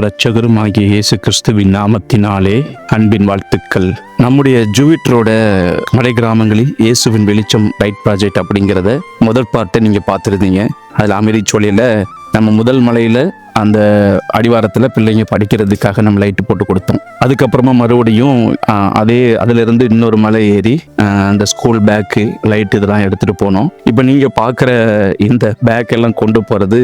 இரட்சகரும் ஆகிய இயேசு கிறிஸ்துவின் நாமத்தினாலே அன்பின் வாழ்த்துக்கள். நம்முடைய ஜூவிட்ரோட மலை கிராமங்களில் இயேசுவின் வெளிச்சம் லைட் ப்ராஜெக்ட் அப்படிங்கிறத முதல் பார்ட்டை நீங்கள் பார்த்துருந்தீங்க. அதில் அமெரிச்சோலையில் நம்ம முதல் மலையில் அந்த அடிவாரத்தில் பிள்ளைங்க படிக்கிறதுக்காக நம்ம லைட்டு போட்டு கொடுத்தோம். அதுக்கப்புறமா மறுபடியும் அதே அதிலிருந்து இன்னொரு மலை ஏறி அந்த ஸ்கூல் பேக்கு லைட் இதெல்லாம் எடுத்துகிட்டு போனோம். இப்போ நீங்கள் பார்க்குற இந்த பேக் எல்லாம் கொண்டு போகிறது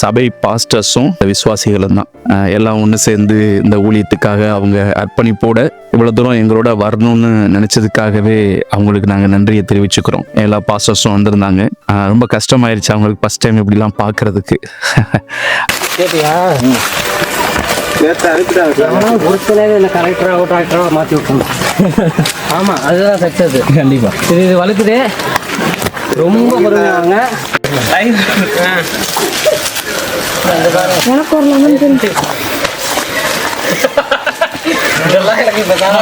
சபை பாஸ்டர்ஸும் விசுவாசிகளும் தான். எல்லாம் ஒன்று சேர்ந்து இந்த ஊழியத்துக்காக அவங்க அர்ப்பணிப்போட இவ்வளோ தூரம் எங்களோட வரணும்னு நினச்சதுக்காகவே அவங்களுக்கு நாங்கள் நன்றியை தெரிவிச்சுக்கிறோம். எல்லா பாஸ்டர்ஸும் வந்திருந்தாங்க. ரொம்ப கஷ்டமாயிருச்சு அவங்களுக்கு ஃபஸ்ட் டைம் இப்படிலாம் பார்க்கறதுக்கு கேட்டியா? மாற்றி விட்டணும் ஆமாம் அதுதான் சக்ஸஸ் கண்டிப்பா. இது இது வலுக்குது ரொம்ப பொறுமையாங்க எனக்கு ஒரு லெமன் தின்ட்டு இதெல்லாம் எனக்கு இப்போ தான்?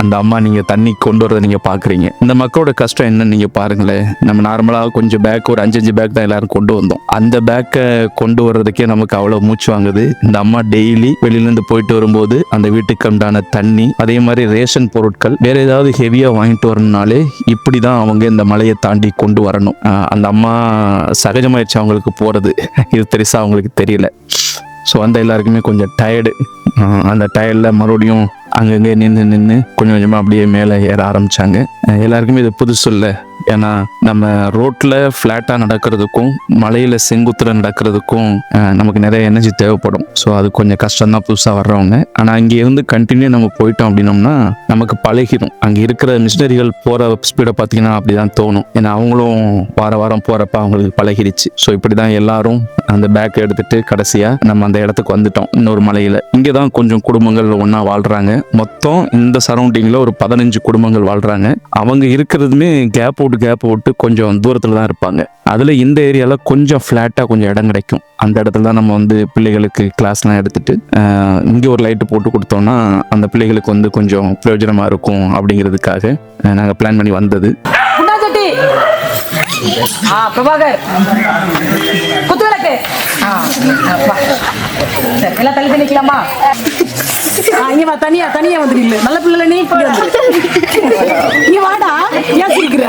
அந்த அம்மா நீங்க தண்ணி கொண்டு வரதை நீங்க பாக்குறீங்க. இந்த மக்களோட கஷ்டம் என்னன்னு நீங்க பாருங்களேன். நம்ம நார்மலா கொஞ்சம் பேக் ஒரு அஞ்சஞ்சு பேக் தான் எல்லாரும் கொண்டு வந்தோம். அந்த பேக்கை கொண்டு வர்றதுக்கே நமக்கு அவ்வளவு மூச்சு வாங்குது. இந்த அம்மா டெய்லி வெளியில இருந்து போயிட்டு வரும்போது அந்த வீட்டுக்கு உண்டான தண்ணி அதே மாதிரி ரேஷன் பொருட்கள் வேற ஏதாவது ஹெவியா வாங்கிட்டு வரணும்னாலே இப்படிதான் அவங்க இந்த மலையை தாண்டி கொண்டு வரணும். அந்த அம்மா சகஜமாயிடுச்சு அவங்களுக்கு போறது. இது பெருசா அவங்களுக்கு தெரியல. ஸோ அந்த எல்லாருக்குமே கொஞ்சம் டயர்டு அந்த டயர்டில் மறுபடியும் அங்கங்கே நின்று நின்று கொஞ்சம் கொஞ்சமாக அப்படியே மேலே ஏற ஆரம்பிச்சாங்க. எல்லாருக்குமே இது புதுசு இல்லை. ஏன்னா நம்ம ரோட்டில் ஃப்ளாட்டாக நடக்கிறதுக்கும் மலையில் செங்குத்தில் நடக்கிறதுக்கும் நமக்கு நிறைய எனர்ஜி தேவைப்படும். ஸோ அது கொஞ்சம் கஷ்டம்தான் புதுசாக வர்றவங்க. ஆனால் இங்கே இருந்து கண்டினியூ நம்ம போயிட்டோம் அப்படின்னோம்னா நமக்கு பழகிடும் அங்கே இருக்கிற மிஷினரிகள் போகிற ஸ்பீடை பார்த்தீங்கன்னா அப்படி தான் தோணும். ஏன்னா அவங்களும் வார வாரம் போகிறப்ப அவங்களுக்கு பழகிடுச்சு ஸோ இப்படி தான் எல்லாரும் அந்த பேக் எடுத்துட்டு கடைசியாக நம்ம அந்த இடத்துக்கு வந்துட்டோம் இன்னொரு மலையில். இங்கே தான் கொஞ்சம் குடும்பங்கள் ஒன்றா வாழ்கிறாங்க மொத்தம் இந்த சரௌண்டிங்கில் ஒரு பதினஞ்சு குடும்பங்கள் வாழ்கிறாங்க அவங்க இருக்கிறதுமே கேப் விட்டு கேப் விட்டு கொஞ்சம் தூரத்தில் தான் இருப்பாங்க. அதில் இந்த ஏரியாவில் கொஞ்சம் ஃப்ளாட்டாக கொஞ்சம் இடம் கிடைக்கும். அந்த இடத்துல தான் நம்ம வந்து பிள்ளைகளுக்கு கிளாஸ்லாம் எடுத்துட்டு இங்கே ஒரு லைட்டு போட்டு கொடுத்தோம்னா அந்த பிள்ளைகளுக்கு வந்து கொஞ்சம் பிரயோஜனமாக இருக்கும் அப்படிங்கிறதுக்காக நாங்கள் பிளான் பண்ணி வந்தது. பிரபாகர். குத்து விளக்கு. எல்லாம் தள்ளி நிக்கலாமா இங்க வா தனியா தனியா வந்து நில்லு. நல்ல பிள்ளை நீ வந்து நீ வாடா ஏன் சிரிக்கிற?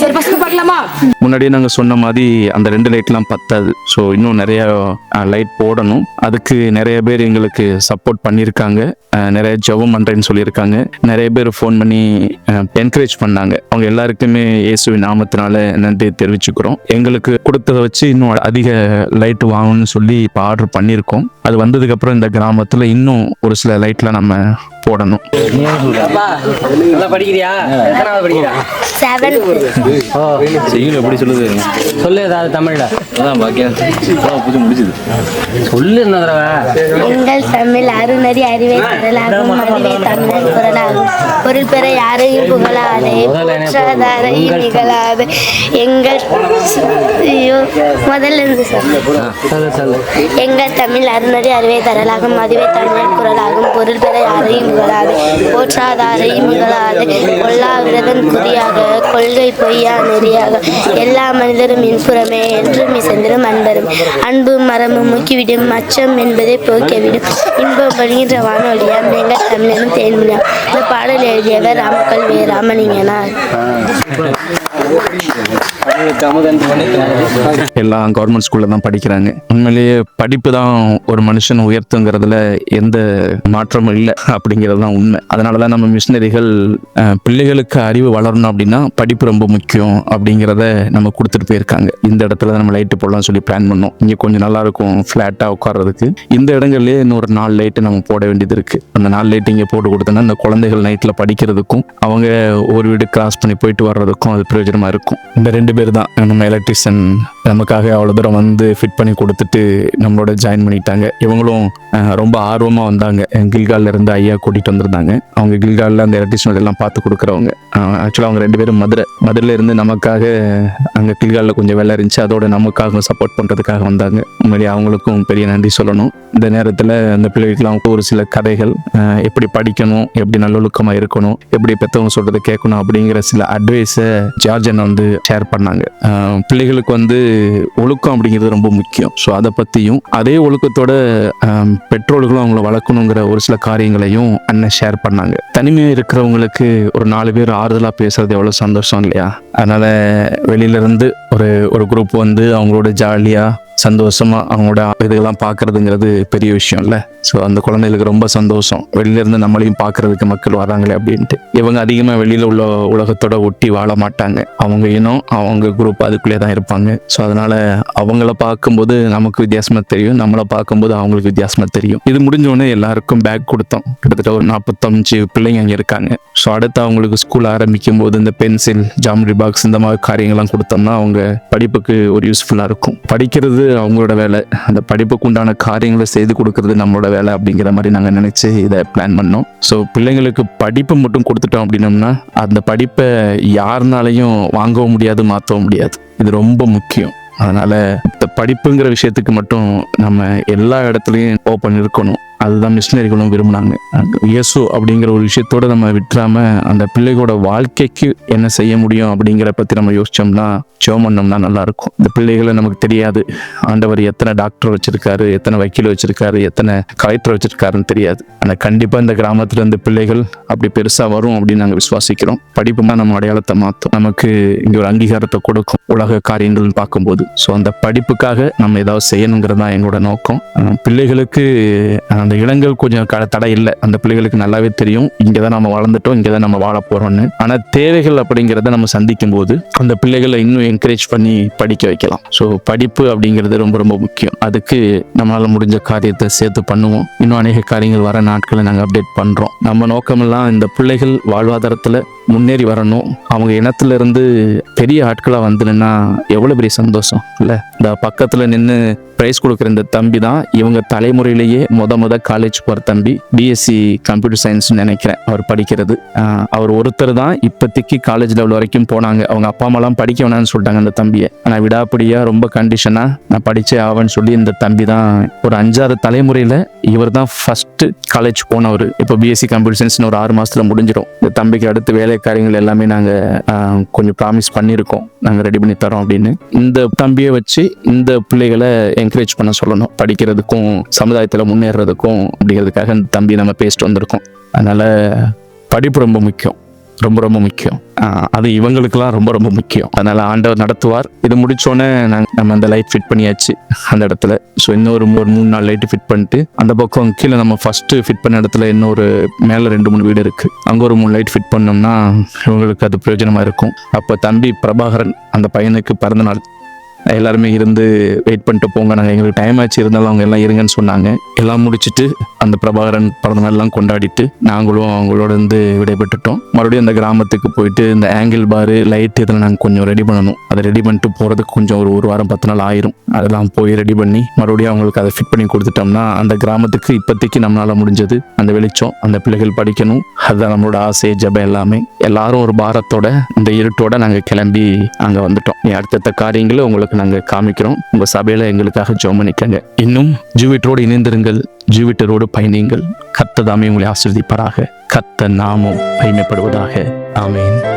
சரி ஃபர்ஸ்ட் பார்க்கலாமா? முன்னாடியே நாங்கள் சொன்ன மாதிரி அந்த ரெண்டு லைட்லாம் பத்தாது. ஸோ இன்னும் நிறைய லைட் போடணும். அதுக்கு நிறைய பேர் எங்களுக்கு சப்போர்ட் பண்ணியிருக்காங்க. நிறைய ஜெபம் பண்ணுறேன்னு சொல்லியிருக்காங்க. நிறைய பேர் ஃபோன் பண்ணி என்கரேஜ் பண்ணாங்க. அவங்க எல்லாருக்குமே இயேசுவின் நாமத்தினால நன்றி தெரிவிச்சுக்கிறோம். எங்களுக்கு கொடுத்ததை வச்சு இன்னும் அதிக லைட் வாங்கணும்னு சொல்லி இப்போ ஆர்டர் பண்ணியிருக்கோம். அது வந்ததுக்கப்புறம் இந்த கிராமத்தில் இன்னும் ஒரு சில லைட்லாம் நம்ம போடணும். செய்யணும் எப்படி சொல்லுது? சொல்லு ஏதாவது தமிழ்ல. அதான் பாக்கியா. புது முடிச்சுது சொல்லு என்ன எங்கள் தமிழ் அருணறி அறிவை கடலாகும் அறிவை தமிழர் குரலாகும் பொருள் பெற யாரையும் புகழாதே போற்றாதாரையும் நிகழாது. எங்கள் ஐயோ முதல்ல இருந்து சொல்லு எங்கள் தமிழ் அருணறி அறிவை தரலாகும் அதுவே தமிழர் குரலாகும் பொருள் பெற யாரையும் புகழாது போற்றாதாரையும் நிகழாது. கொல்லா விரதம் குறியாக கொள்கை பொய்யா நெறியாக. எல்லா மனிதரும் இன்புறமே என்றும் இசைந்திரும் அன்பரும். அன்பும் மரமும் முக்கிவிடும் அச்சம் என்பதை போக்கிவிடும் இன்பம் வழிகின்ற வானொலியாம் எங்கள் தமிழனும் தேன்மொழியாம். இந்த பாடல் எழுதியவர் ராமக்கல் வே. ராமலிங்கனார். எல்லாம் கவர்மெண்ட் ஸ்கூல்ல தான் படிக்கிறாங்க. உண்மையிலேயே படிப்பு தான் ஒரு மனுஷன் உயர்த்துங்கிறதுல எந்த மாற்றமும் இல்லை அப்படிங்கிறது தான் உண்மை. அதனால தான் நம்ம மிஷினரிகள் பிள்ளைகளுக்கு அறிவு வளரணும் அப்படின்னா படிப்பு ரொம்ப முக்கியம் அப்படிங்கிறத நம்ம கொடுத்துட்டு போயிருக்காங்க. இந்த இடத்துல தான் நம்ம லைட்டு போடலாம்னு சொல்லி பிளான் பண்ணோம். இங்கே கொஞ்சம் நல்லா இருக்கும் ஃப்ளாட்டாக உட்கார்றதுக்கு. இந்த இடங்கள்லேயே இன்னொரு நாலு லைட்டு நம்ம போட வேண்டியது இருக்கு. அந்த நாலு லைட்டு இங்கே போட்டு கொடுத்தோன்னா இந்த குழந்தைகள் நைட்டில் படிக்கிறதுக்கும் அவங்க ஒரு வீடு கிராஸ் பண்ணி போயிட்டு வர்றதுக்கும் அது பிரயோஜனமாக இருக்கும். இந்த ரெண்டு பேர் தான். நம்ம எலக்ட்ரிஷியன் நமக்காக அவ்வளோ தூரம் வந்து ஃபிட் பண்ணி கொடுத்துட்டு நம்மளோட ஜாயின் பண்ணிட்டாங்க. இவங்களும் ரொம்ப ஆர்வமாக வந்தாங்க. கில்காலில் இருந்து ஐயா கூட்டிகிட்டு வந்திருந்தாங்க. அவங்க கில்காலில் அந்த எலக்ட்ரிஷியன் எல்லாம் பார்த்து கொடுக்குறவங்க. ஆக்சுவலாக அவங்க ரெண்டு பேரும் மதுரை மதுரையில் இருந்து நமக்காக அங்கே கில்காலில் கொஞ்சம் வேலை இருந்துச்சு. அதோட நமக்காக சப்போர்ட் பண்ணுறதுக்காக வந்தாங்க. உண்மையிலேயே அவங்களுக்கும் பெரிய நன்றி சொல்லணும். இந்த நேரத்தில் அந்த பிள்ளைகளுக்கெல்லாம் ஒரு சில கதைகள் எப்படி படிக்கணும் எப்படி நல்லொழுக்கமாக இருக்கணும் எப்படி பெற்றவங்க சொல்கிறத கேட்கணும் அப்படிங்கிற சில அட்வைஸை ஜார்ஜன் வந்து ஷேர் பண்ண பண்ணாங்க பிள்ளைகளுக்கு வந்து ஒழுக்கம் அப்படிங்கிறது ரொம்ப முக்கியம். ஸோ அதை பற்றியும் அதே ஒழுக்கத்தோட பெற்றோர்களும் அவங்கள வளர்க்கணுங்கிற ஒரு சில காரியங்களையும் அண்ணன் ஷேர் பண்ணாங்க. தனிமையாக இருக்கிறவங்களுக்கு ஒரு நாலு பேர் ஆறுதலாக பேசுறது எவ்வளோ சந்தோஷம் இல்லையா? அதனால் வெளியிலேருந்து ஒரு ஒரு குரூப் வந்து அவங்களோட ஜாலியாக சந்தோஷமாக அவங்களோட இதுகள்லாம் பார்க்கறதுங்கிறது பெரிய விஷயம் இல்லை. ஸோ அந்த குழந்தைகளுக்கு ரொம்ப சந்தோஷம். வெளியிலேருந்து நம்மளையும் பார்க்கறதுக்கு மக்கள் வராங்களே அப்படின்ட்டு. இவங்க அதிகமாக வெளியில் உள்ள உலகத்தோட ஒட்டி வாழ மாட்டாங்க. அவங்க இனம் அவங்க குரூப் அதுக்குள்ளே தான் இருப்பாங்க. ஸோ அதனால் அவங்கள பார்க்கும்போது நமக்கு வித்தியாசமாக தெரியும். நம்மளை பார்க்கும்போது அவங்களுக்கு வித்தியாசமாக தெரியும். இது முடிஞ்சோடனே எல்லாருக்கும் பேக் கொடுத்தோம். கிட்டத்தட்ட ஒரு நாற்பத்தஞ்சு பிள்ளைங்க அங்கே இருக்காங்க. ஸோ அடுத்து அவங்களுக்கு ஸ்கூல் ஆரம்பிக்கும் போது இந்த பென்சில் ஜாமெட்ரி பாக்ஸ் இந்த மாதிரி காரியங்கள்லாம் கொடுத்தோம்னா அவங்க படிப்புக்கு ஒரு யூஸ்ஃபுல்லாக இருக்கும். படிக்கிறது அவங்களோட வேலை அந்த படிப்புக்கு உண்டான காரியங்களை செய்து கொடுக்கறது நம்மளோட வேலை அப்படிங்கிற மாதிரி நாங்கள் நினச்சி இதை பிளான் பண்ணோம். ஸோ பிள்ளைங்களுக்கு படிப்பு மட்டும் கொடுத்துட்டோம் அப்படின்னம்னா அந்த படிப்பை யாருனாலையும் வாங்கவும் முடியாது மாற்றவும் முடியாது. இது ரொம்ப முக்கியம். அதனால் இந்த படிப்புங்கிற விஷயத்துக்கு மட்டும் நம்ம எல்லா இடத்துலையும் ஓப்பன் இருக்கணும். அதுதான் மிஷினரிகளும் விரும்பினாங்க. இயேசு அப்படிங்கிற ஒரு விஷயத்தோட நம்ம விட்டுறாம அந்த பிள்ளைகளோட வாழ்க்கைக்கு என்ன செய்ய முடியும் அப்படிங்கிற பற்றி நம்ம யோசிச்சோம்னா ஜெபம் பண்ணோம்னா நல்லாயிருக்கும் இந்த பிள்ளைகளை நமக்கு தெரியாது. ஆண்டவர் எத்தனை டாக்டர் வச்சுருக்காரு எத்தனை வக்கீல் வச்சுருக்காரு எத்தனை கலெக்டர் வச்சுருக்காருன்னு தெரியாது. ஆனால் கண்டிப்பாக இந்த கிராமத்தில் இருந்து பிள்ளைகள் அப்படி பெருசாக வரும் அப்படின்னு நாங்கள் விசுவாசிக்கிறோம். படிப்பு தான் நம்ம அடையாளத்தை மாற்றும் நமக்கு இங்கே ஒரு அங்கீகாரத்தை கொடுக்கும். உலக காரியங்கள்னு பார்க்கும்போது. ஸோ அந்த படிப்புக்காக நம்ம ஏதாவது செய்யணுங்கிறது தான் எங்களோட நோக்கம். பிள்ளைகளுக்கு அந்த இடங்கள் கொஞ்சம் தடை இல்லை. அந்த பிள்ளைகளுக்கு நல்லாவே தெரியும். இங்கே தான் நம்ம வளர்ந்துட்டோம் இங்கே தான் நம்ம வாழ போகிறோம்னு ஆனால் தேவைகள் அப்படிங்கிறத நம்ம சந்திக்கும் போது அந்த பிள்ளைகளை இன்னும் என்கரேஜ் பண்ணி படிக்க வைக்கலாம். ஸோ படிப்பு அப்படிங்கிறது ரொம்ப ரொம்ப முக்கியம். அதுக்கு நம்மளால் முடிஞ்ச காரியத்தை சேர்த்து பண்ணுவோம். இன்னும் அநேக காரியங்கள் வர நாட்களை நாங்கள் அப்டேட் பண்ணுறோம் நம்ம நோக்கமெல்லாம் இந்த பிள்ளைகள் வாழ்வாதாரத்தில் முன்னேறி வரணும். அவங்க இனத்துலேருந்து பெரிய ஆட்களாக வந்துன்னா எவ்வளோ பெரிய சந்தோஷம் இல்லை? இந்த பக்கத்தில் நின்று ப்ரைஸ் கொடுக்குற இந்த தம்பி தான் இவங்க தலைமுறையிலேயே முத முத காலேஜ் போகிற தம்பி. பிஎஸ்சி கம்ப்யூட்டர் சயின்ஸ் நினைக்கிறேன் அவர் படிக்கிறது. அவர் ஒருத்தர் தான் இப்போதைக்கு காலேஜ் லெவல் வரைக்கும் போனாங்க. அவங்க அப்பா அம்மாலாம் படிக்க வேணாம்னு சொல்லிட்டாங்க அந்த தம்பியை. ஆனால் விடாப்படியாக ரொம்ப கண்டிஷனாக நான் படித்தே ஆவேன்னு சொல்லி இந்த தம்பி தான் ஒரு அஞ்சாறு தலைமுறையில் இவர் தான் ஃபஸ்ட்டு காலேஜ் போனவர். இப்போ பிஎஸ்சி கம்ப்யூட்டர் சயின்ஸ்னு ஒரு ஆறு மாதத்தில் முடிஞ்சிடும் இந்த தம்பிக்கு அடுத்து வேலை காரியங்கள் எல்லாமே நாங்கள் கொஞ்சம் ப்ராமிஸ் பண்ணியிருக்கோம் நாங்கள் ரெடி பண்ணி தரோம் அப்படின்னு. இந்த தம்பியை வச்சு இந்த பிள்ளைகளை என்கரேஜ் பண்ண சொல்லணும். படிக்கிறதுக்கும் சமுதாயத்தில் முன்னேறதுக்கும் அப்படிங்கிறதுக்காக இந்த தம்பி நம்ம பேசிட்டு வந்திருக்கோம். அதனால் படிப்பு ரொம்ப முக்கியம். ரொம்ப ரொம்ப முக்கியம். அது இவங்களுக்குலாம் ரொம்ப ரொம்ப முக்கியம். அதனால ஆண்டவர் நடத்துவார். இது முடிச்சோடனே நாங்கள் நம்ம அந்த லைட் ஃபிட் பண்ணியாச்சு அந்த இடத்துல. ஸோ இன்னொரு ஒரு மூணு நாலு லைட்டு ஃபிட் பண்ணிட்டு அந்த பக்கம் கீழே நம்ம ஃபஸ்ட்டு ஃபிட் பண்ண இடத்துல இன்னொரு மேலே ரெண்டு மூணு வீடு இருக்கு. அங்கே ஒரு மூணு லைட் ஃபிட் பண்ணோம்னா இவங்களுக்கு அது பிரயோஜனமாக இருக்கும். அப்போ தம்பி பிரபாகரன் அந்த பையனுக்கு பிறந்த நாள். எல்லாருமே இருந்து வெயிட் பண்ணிட்டு போங்க. நாங்கள் எங்களுக்கு டைம் ஆச்சு இருந்தாலும் அவங்க எல்லாம் இருங்கன்னு சொன்னாங்க. எல்லாம் முடிச்சுட்டு அந்த பிரபாகரன் பிறந்த நாள்லாம் கொண்டாடிட்டு நாங்களும் அவங்களோட இருந்து விடைபெற்றுட்டோம். மறுபடியும் அந்த கிராமத்துக்கு போயிட்டு இந்த ஆங்கிள் பாரு லைட் இதெல்லாம் நாங்கள் கொஞ்சம் ரெடி பண்ணணும். அதை ரெடி பண்ணிட்டு போகிறதுக்கு கொஞ்சம் ஒரு ஒரு வாரம் பத்து நாள் ஆயிரும். அதெல்லாம் போய் ரெடி பண்ணி மறுபடியும் அவங்களுக்கு அதை ஃபிட் பண்ணி கொடுத்துட்டோம்னா அந்த கிராமத்துக்கு இப்போதைக்கு நம்மளால் முடிஞ்சது. அந்த வெளிச்சம் அந்த பிள்ளைகள் படிக்கணும். அதுதான் நம்மளோட ஆசை ஜெபம் எல்லாமே. எல்லாரும் ஒரு பாரத்தோட இந்த இருட்டோட நாங்கள் கிளம்பி அங்கே வந்துட்டோம். அடுத்தடுத்த காரியங்களை உங்களுக்கு நாங்கள் காமிக்கிறோம். உங்கள் சபையில் எங்களுக்காக ஜெபம் பண்ணிக்கங்க. இன்னும் ஜூவிட்டரோடு இணைந்திருங்கள். ஜூவிட்டரோடு பயணியுங்கள். கத்த தாமே உங்களை ஆசிர்வதிப்பாராக. கத்த நாமும் பயமைப்படுவதாக ஆமேன்.